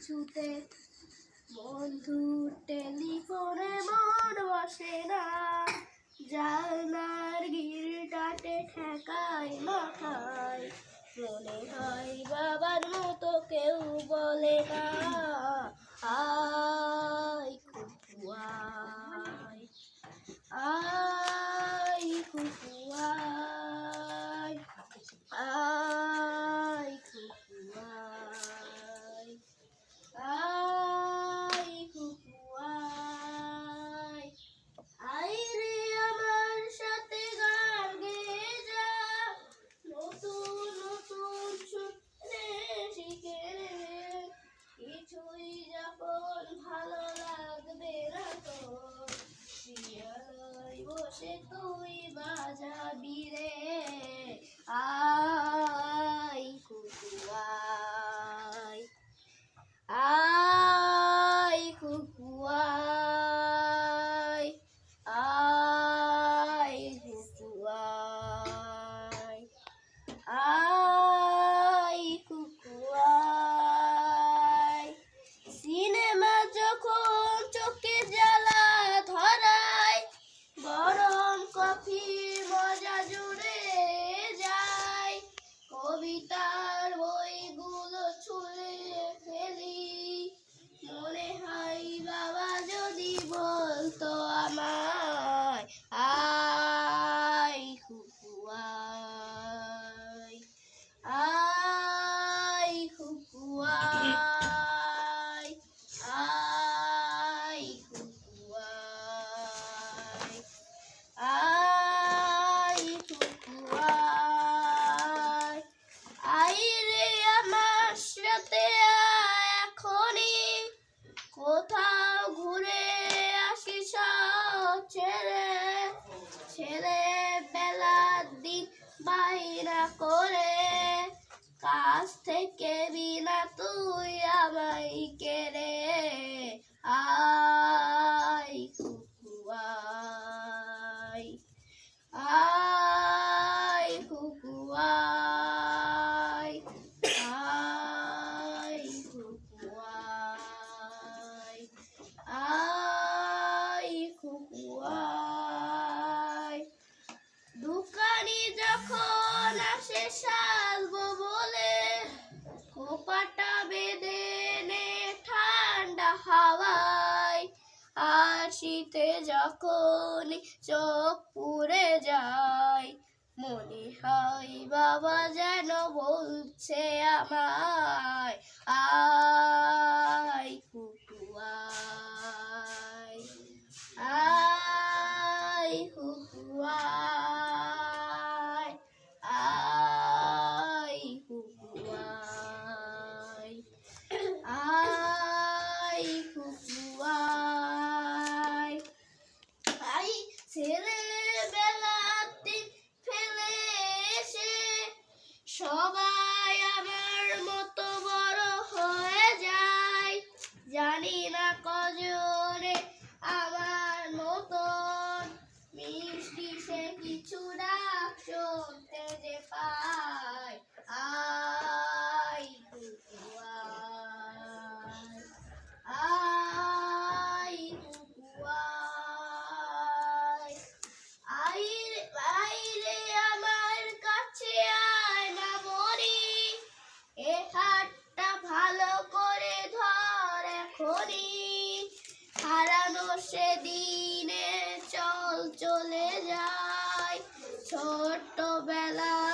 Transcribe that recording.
কিছুতে বন্ধু টেলিফোনে মন বসে না। জানার গিলটাতে ঠেকায় মাথায়। মনে হয় বাবার মতো কেউ বল বসে তুই বাজাবি রে। আই কুকুয়া ako. হাসিতে যখন চোখ পুড়ে যায় মনে হয় বাবা যেন বলছে আমার 说吧。করি। হারানো সেদিনে চল চলে যায় ছোট্টবেলা